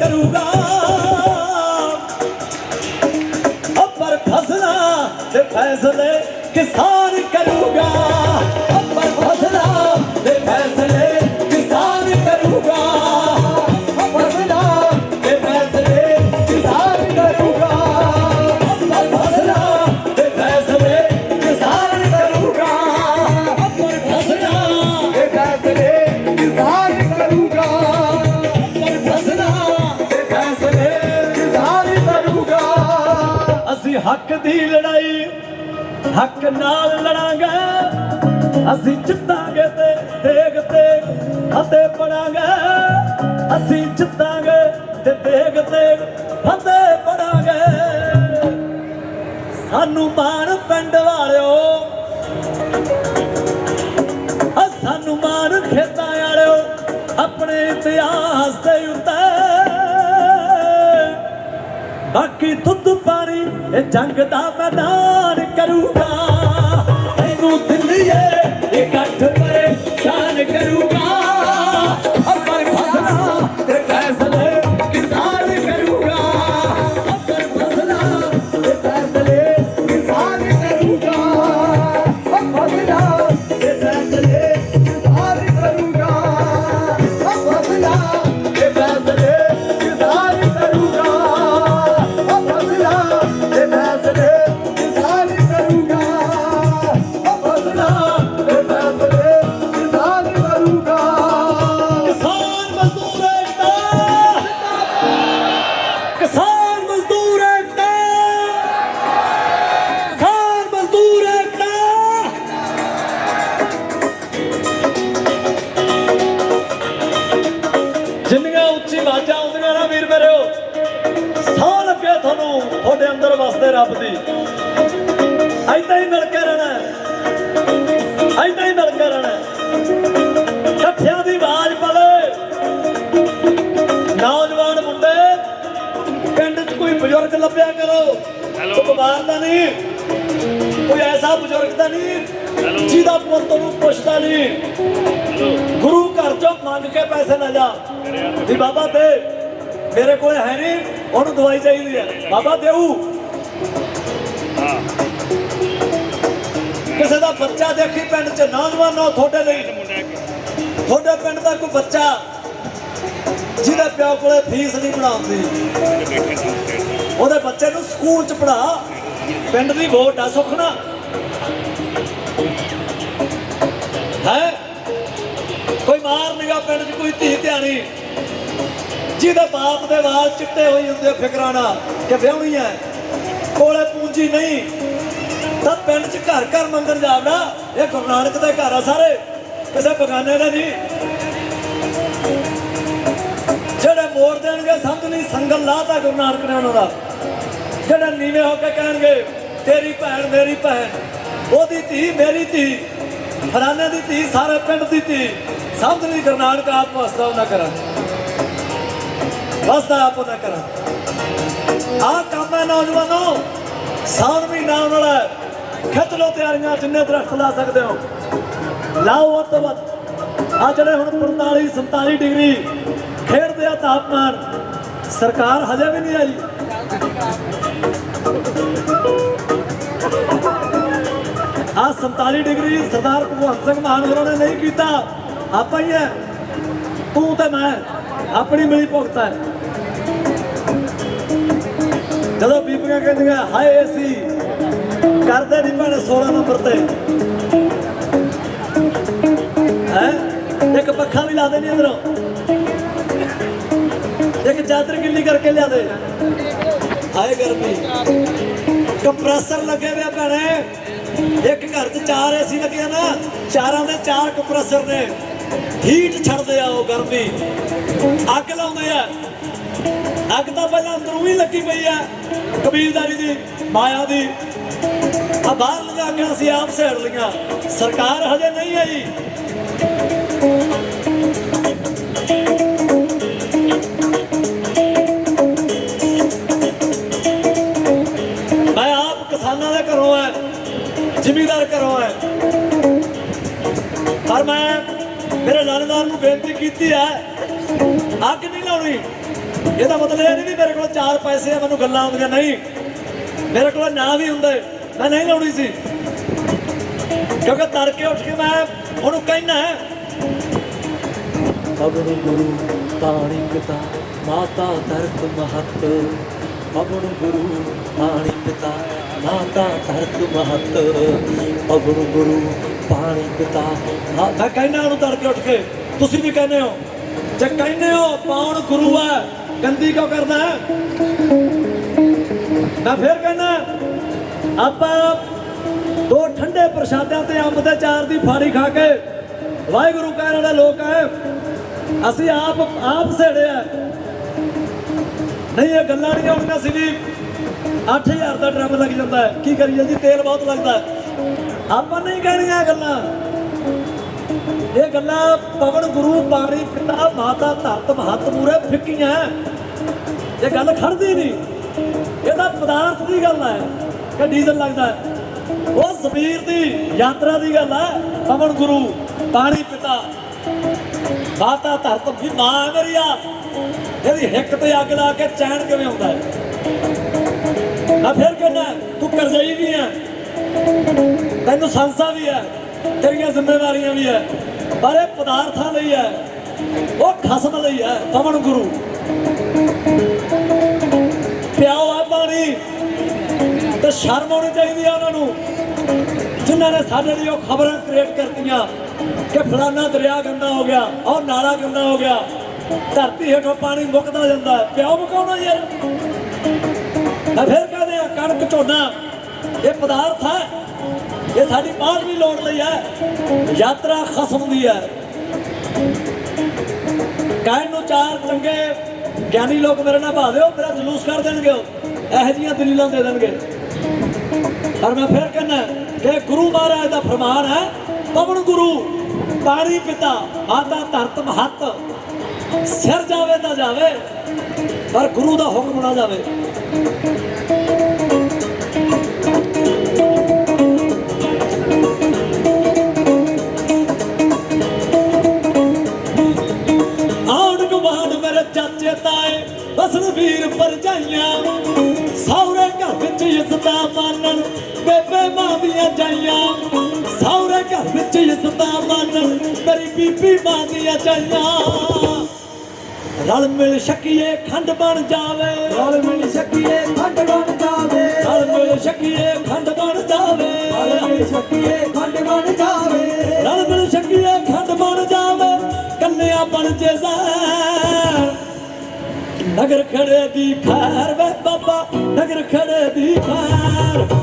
ਕਰੂਗਾ। ਉਹ ਪਰ ਫਸਲਾ ਤੇ ਫੈਸਲੇ ਕਿਸਾਨ ਹੱਕ ਦੀ ਲੜਾਈ, ਹੱਕ ਨਾਲ ਲੜਾਂਗੇ। ਅਸੀਂ ਜਿੱਤਾਂਗੇ ਤੇ ਦੇਗ ਤੇ ਫਤਿਹ ਪੜਾਂਗੇ। ਅਸੀਂ ਜਿੱਤਾਂਗੇ ਤੇ ਦੇਗ ਤੇ ਫਤਿਹ ਪੜਾਂਗੇ। ਸਾਨੂੰ ਮਾਣ ਪਿੰਡ ਵਾਲਿਓ ਸਾਨੂੰ ਮਾਣ ਖੇਤਾਂ ਵਾਲਿਓ, ਆਪਣੇ ਇਤਿਹਾਸ ਦੇ ਬਾਕੀ ਦੁੱਧ ਪਾਣੀ ਇਹ ਜੰਗ ਦਾ ਮੈਦਾਨ ਕਰੂਗਾ। ਇਹਨੂੰ ਦਿੱਲੀਏ ਇਕੱਠ ਉੱਚੀ ਆਵਾਜ਼ਾਂ ਆਉਂਦੀਆਂ ਨਾ ਵੀਰ ਮੇਰਿਓ ਸਾਹ ਲੱਗੇ ਤੁਹਾਨੂੰ ਤੁਹਾਡੇ ਅੰਦਰ ਵਸਦੇ ਰੱਬ ਦੀ। ਐਦਾਂ ਹੀ ਮਿਲ ਕੇ ਰਹਿਣਾ ਐਦਾਂ ਹੀ ਮਿਲ ਕੇ ਰਹਿਣਾ ਇਕੱਠਿਆਂ ਦੀ ਆਵਾਜ਼ ਪਵੇ ਨੌਜਵਾਨ ਮੁੰਡੇ ਪਿੰਡ 'ਚ ਕੋਈ ਬਜ਼ੁਰਗ ਲੱਭਿਆ ਕਰੋ। ਕੋਈ ਬਿਮਾਰ ਤਾਂ ਨਹੀਂ। ਕੋਈ ਐਸਾ ਬਜ਼ੁਰਗ ਤਾਂ ਨਹੀਂ ਜਿਹਦਾ ਪੁੱਤ ਨੂੰ ਪੁੱਛਦਾ ਨਹੀਂ। ਗੁਰੂ ਘਰ ਚੋਂ ਮੰਗ ਕੇ ਪੈਸੇ ਨਾ ਜਾ। ਵੀ ਬਾਬਾ ਦੇ, ਮੇਰੇ ਕੋਲ ਹੈ ਨਹੀਂ, ਉਹਨੂੰ ਦਵਾਈ ਚਾਹੀਦੀ ਹੈ। ਬਾਬਾ ਦੇਊ। ਕਿਸੇ ਦਾ ਬੱਚਾ ਦੇਖੀ ਪਿੰਡ 'ਚ, ਨੌਜਵਾਨੋ ਤੁਹਾਡੇ ਲਈ। ਤੁਹਾਡੇ ਪਿੰਡ ਦਾ ਕੋਈ ਬੱਚਾ, ਜਿਹਦੇ ਪਿਓ ਕੋਲੇ ਫੀਸ ਨਹੀਂ ਬਣਾਉਂਦੀ। ਉਹਦੇ ਬੱਚੇ ਨੂੰ ਸਕੂਲ 'ਚ ਪੜਾ ਪਿੰਡ ਦੀ ਵੋਟ ਆ ਸੁਖਣਾ ਹੈ? ਕੋਈ ਮਾਰ ਨਿਗਾ ਪਿੰਡ 'ਚ, ਕੋਈ ਧੀ ਧਿਆਣੀ। ਜਿਹਦੇ ਬਾਪ ਦੇ ਵਾਲ ਚਿੱਟੇ ਹੋਈ ਹੁੰਦੇ ਫਿਕਰਾਣਾ ਕਿ ਵਿਆਹਣੀ ਹੈ ਕੋਲੇ ਪੂੰਜੀ ਨਹੀਂ। ਤਾਂ ਪਿੰਡ 'ਚ ਘਰ ਘਰ ਮੰਗਣ ਜਾਵੜਾ ਇਹ ਗੁਰੂ ਨਾਨਕ ਦੇ ਘਰ ਆ ਸਾਰੇ। ਕਿਸੇ ਬਗਾਨੇ ਦਾ ਨਹੀਂ। ਜਿਹੜੇ ਮੋੜ ਦੇਣਗੇ ਸਮਝ ਨਹੀਂ, ਸੰਗਲ ਲਾਤਾ ਗੁਰੂ ਨਾਨਕ ਨੇ ਉਹਨਾਂ ਦਾ। ਜਿਹੜੇ ਨੀਵੇਂ ਹੋ ਕੇ ਕਹਿਣਗੇ, ਤੇਰੀ ਭੈਣ, ਮੇਰੀ ਭੈਣ, ਉਹਦੀ ਧੀ, ਮੇਰੀ ਧੀ, ਫਲਾਣੇ ਦੀ ਧੀ, ਸਾਰੇ ਪਿੰਡ ਦੀ ਧੀ, ਸਮਝ ਨਹੀਂ ਗੁਰੂ ਨਾਨਕ ਆਪ ਵਸਦਾ ਉਹਨਾਂ ਕਰਾਂ ਵਸਦਾ ਆਪ ਨਾ ਕਰਾਂ ਆਹ ਕੰਮ ਹੈ ਨੌਜਵਾਨੋ ਸਾਉਣ ਮਹੀਨਾ ਆਉਣ ਵਾਲਾ ਖਿੱਚ ਲਓ ਤਿਆਰੀਆਂ, ਜਿੰਨੇ ਦਰਖਤ ਲਾ ਸਕਦੇ ਹੋ। ਲਾਓ ਵੱਧ ਤੋਂ ਵੱਧ। ਆ ਜਿਹੜੇ ਹੁਣ 45 47 ਡਿਗਰੀ ਖੇਡਦੇ ਆ ਤਾਪਮਾਨ, ਸਰਕਾਰ ਹਜੇ ਵੀ ਨਹੀਂ ਆਈ। ਆ 47 ਡਿਗਰੀ ਸਰਦਾਰ ਭਗਵੰਤ ਸਿੰਘ ਮਾਨ ਹੋਰਾਂ ਨੇ ਨਹੀਂ ਕੀਤਾ। ਆਪਾਂ ਹੀ ਹੈ। ਤੂੰ ਤੇ ਮੈਂ। ਆਪਣੀ ਮਿਲੀ ਭੁਗਤ ਹੈ। ਜਦੋਂ ਬੀਬੀਆਂ ਕਹਿੰਦੀਆਂ, ਹਾਏ ਅਸੀਂ ਕਰਦੇ ਨਹੀਂ ਭੈਣੇ 16 ਨੰਬਰ ਤੇ। ਹੈ? ਇੱਕ ਪੱਖਾ ਵੀ ਲਾ ਦੇ ਨਹੀਂ ਅੰਦਰੋਂ। ਇੱਕ ਚਾਦਰ ਗਿੱਲੀ ਕਰਕੇ ਲਿਆ ਦੇ। ਹਾਏ ਗਰਮੀ। ਕੰਪਰੈਸਰ ਲੱਗੇ ਹੋਏ ਭੈਣੇ। ਇੱਕ ਘਰ 'ਚ ਚਾਰ ਏਸੀ ਲੱਗੇ ਆ ਨਾ, ਚਾਰਾਂ ਦੇ ਚਾਰ ਕੰਪਰੈਸਰ ਨੇ। ਹੀਟ ਛੱਡਦੇ ਆ ਉਹ ਗਰਮੀ। ਅੱਗ ਲਾਉਂਦੇ ਆ। ਅੱਗ ਤਾਂ ਪਹਿਲਾਂ ਅੰਦਰੋਂ ਹੀ ਲੱਗੀ ਪਈ ਆ, ਕਬੀਲਦਾਰੀ ਦੀ, ਮਾਇਆ ਦੀ। ਆ ਬਾਹਰ ਲਗਾ ਕੇ ਅਸੀਂ ਆਪ ਸਹਿੜ ਲਈਆਂ। ਸਰਕਾਰ ਹਜੇ ਨਹੀਂ ਆਈ। ਮੈਂ ਆਪ ਕਿਸਾਨਾਂ ਦੇ ਘਰੋਂ ਆ, ਜ਼ਿਮੀਦਾਰ ਘਰੋਂ ਆ। ਪਰ ਮੈਂ ਮੇਰੇ ਲਾਣੇਦਾਰ ਨੂੰ ਬੇਨਤੀ ਕੀਤੀ ਹੈ ਅੱਗ ਨਹੀਂ ਲਾਉਣੀ? ਇਹਦਾ ਮਤਲਬ ਇਹ ਨਹੀਂ ਵੀ ਮੇਰੇ ਕੋਲ ਚਾਰ ਪੈਸੇ ਆ, ਮੈਨੂੰ ਗੱਲਾਂ ਆਉਂਦੀਆਂ ਨਹੀਂ। ਮੇਰੇ ਕੋਲ ਨਾ ਵੀ ਹੁੰਦਾ, ਮੈਂ ਨਹੀਂ ਲਾਉਣੀ ਸੀ। ਕਿਉਂਕਿ ਤੜਕੇ ਉੱਠ ਕੇ ਮੈਂ ਉਹਨੂੰ ਕਹਿਣਾ ਹੈ ਪਵਨ ਗੁਰੂ ਪਾਣੀ ਪਿਤਾ, ਮਾਤਾ ਧਰਤ ਮਹਤ। ਪਵਨ ਗੁਰੂ ਪਾਣੀ ਪਿਤਾ, ਮਾਤਾ ਧਰਤ ਮਹਤ। ਪਵਨ ਗੁਰੂ ਪਾਣੀ ਪਿਤਾ, ਮੈਂ ਕਹਿਣਾ ਉਹਨੂੰ ਤੜਕੇ ਉੱਠ ਕੇ, ਤੁਸੀਂ ਵੀ ਕਹਿੰਦੇ ਹੋ ਜੇ ਕਹਿੰਦੇ ਹੋ ਪਾਉਣ ਗੁਰੂ ਹੈ? ਗੰਦੀ ਕਿਉਂ ਕਰਦਾ ਮੈਂ ਫੇਰ ਕਹਿੰਦਾ, ਆਪਾਂ ਦੋ ਠੰਡੇ ਪ੍ਰਸ਼ਾਦਿਆਂ ਤੇ ਅੰਬ ਦੇ ਚਾਰ ਦੀ ਫਾੜੀ ਖਾ ਕੇ ਵਾਹਿਗੁਰੂ ਕਹਿਣ ਵਾਲੇ ਲੋਕ ਆ ਅਸੀਂ ਆਪ ਆਪ ਸੇੜਿਆ ਨਹੀਂ, ਇਹ ਗੱਲਾਂ ਨਹੀਂ ਆਉਣੀਆਂ ਸੀ ਵੀ 8000 ਦਾ ਡਰਮ ਲੱਗ ਜਾਂਦਾ ਕੀ ਕਰੀਏ ਜੀ, ਤੇਲ ਬਹੁਤ ਲੱਗਦਾ ਆਪਾਂ ਨਹੀਂ ਕਹਿਣੀਆਂ ਇਹ ਗੱਲਾਂ। ਇਹ ਗੱਲਾਂ ਪਵਨ ਗੁਰੂ ਪਾਣੀ ਪਿਤਾ ਮਾਤਾ ਧਰਤ ਮਹੱਤ ਮੂਰੇ ਫਿੱਕੀਆਂ ਇਹ ਗੱਲ ਖੜਦੀ ਨਹੀਂ। ਇਹਦਾ ਪਦਾਰਥ ਦੀ ਗੱਲ ਹੈ, ਕਿ ਡੀਜ਼ਲ ਲੱਗਦਾ ਹੈ। ਉਹ ਜ਼ਮੀਰ ਦੀ ਯਾਤਰਾ ਦੀ ਗੱਲ ਹੈ, ਪਵਨ ਗੁਰੂ ਪਾਣੀ ਪਿਤਾ ਮਾਤਾ ਧਰਤ ਵੀ ਮਾਂ ਮੇਰੀ ਆ। ਇਹਦੀ ਹਿੱਕ ਤੇ ਅੱਗ ਲਾ ਕੇ ਚੈਨ ਕਿਵੇਂ ਆਉਂਦਾ ਹੈ? ਆ ਫਿਰ ਕਹਿੰਦਾ, ਤੂੰ ਕਰਜ਼ਈ ਵੀ ਹੈ। ਤੈਨੂੰ ਸੰਸਾ ਵੀ ਹੈ। ਤੇਰੀਆਂ ਜ਼ਿੰਮੇਵਾਰੀਆਂ ਵੀ ਹੈ। ਪਰ ਇਹ ਪਦਾਰਥਾਂ ਲਈ ਹੈ। ਉਹ ਖਸਮ ਲਈ ਹੈ ਪਵਨ ਗੁਰੂ। ਪਿਆਓ ਆ ਪਾਣੀ ਤੇ ਸ਼ਰਮ ਆਉਣੀ ਚਾਹੀਦੀ ਆ ਉਹਨਾਂ ਨੂੰ, ਜਿਨ੍ਹਾਂ ਨੇ ਸਾਡੇ ਲਈ ਉਹ ਖਬਰਾਂ ਕ੍ਰੀਏਟ ਕਰਤੀਆਂ ਕਿ ਫਲਾਨਾ ਦਰਿਆ ਗੰਦਾ ਹੋ ਗਿਆ, ਉਹ ਨਾਲਾ ਗੰਦਾ ਹੋ ਗਿਆ। ਧਰਤੀ ਹੇਠੋਂ ਪਾਣੀ ਮੁੱਕਦਾ ਜਾਂਦਾ ਹੈ। ਪਿਆਓ ਮੁਕਾਉਣਾ ਯਾਰ। ਤਾਂ ਫਿਰ ਕਹਦੇ ਆ, ਕਣਕ ਝੋਨਾ, ਇਹ ਪਦਾਰਥ ਹੈ। ਇਹ ਸਾਡੀ ਬਾਹਰ ਵੀ ਲੋੜ ਲਈ ਹੈ। ਯਾਤਰਾ ਖਸਮ ਦੀ ਹੈ। ਕਹਿਣ ਨੂੰ ਚਾਰ ਚੰਗੇ ਗਿਆਨੀ ਲੋਕ ਮੇਰੇ ਨਾਲ ਭਾ ਦਿਓ ਮੇਰਾ ਜਲੂਸ ਕਰ ਦੇਣਗੇ ਉਹ। ਇਹੋ ਜੀਆਂ ਦਲੀਲਾਂ ਦੇ ਦੇਣਗੇ। ਪਰ ਮੈਂ ਫਿਰ ਕਹਿੰਦਾ ਕਿ ਗੁਰੂ ਮਹਾਰਾਜ ਦਾ ਫਰਮਾਨ ਹੈ, ਪਵਨ ਗੁਰੂ ਪਾਣੀ ਪਿਤਾ, ਮਾਤਾ ਧਰਤ ਮਹੱਤ, ਸਿਰ ਜਾਵੇ ਤਾਂ ਜਾਵੇ, ਪਰ ਗੁਰੂ ਦਾ ਹੁਕਮ ਨਾ ਜਾਵੇ। ਵਿੱਚ ਇੱਜ਼ਤਾਂ ਮਾਨਣ ਮੇਰੀ ਬੀਬੀ ਮਾਂ ਦੀਆਂ ਜਾਈਆਂ। ਰਲ ਮਿਲ ਛਕੀਏ ਖੰਡ ਬਣ ਜਾਵੇ। ਰਲ ਮਿਲ ਸਕੀਏ ਖੰਡ ਬਣ ਜਾਵੇ। ਰਲ ਮਿਲ ਛਕੀਏ ਖੰਡ ਬਣ ਜਾਵੇ। ਰਲ ਮਿਲ ਸਕੀਏ ਖੰਡ ਬਣ ਜਾਵੇ। ਰਲ ਮਿਲ ਛਕੀਏ ਖੰਡ ਬਣ ਜਾਵੇ। ਕੰਨਿਆ ਬਣ ਜੇ ਨਗਰ ਖੜੇ ਦੀ ਖੈਰ ਵੇ ਬਾਬਾ ਨਗਰ ਖੜੇ ਦੀ ਖੈਰ।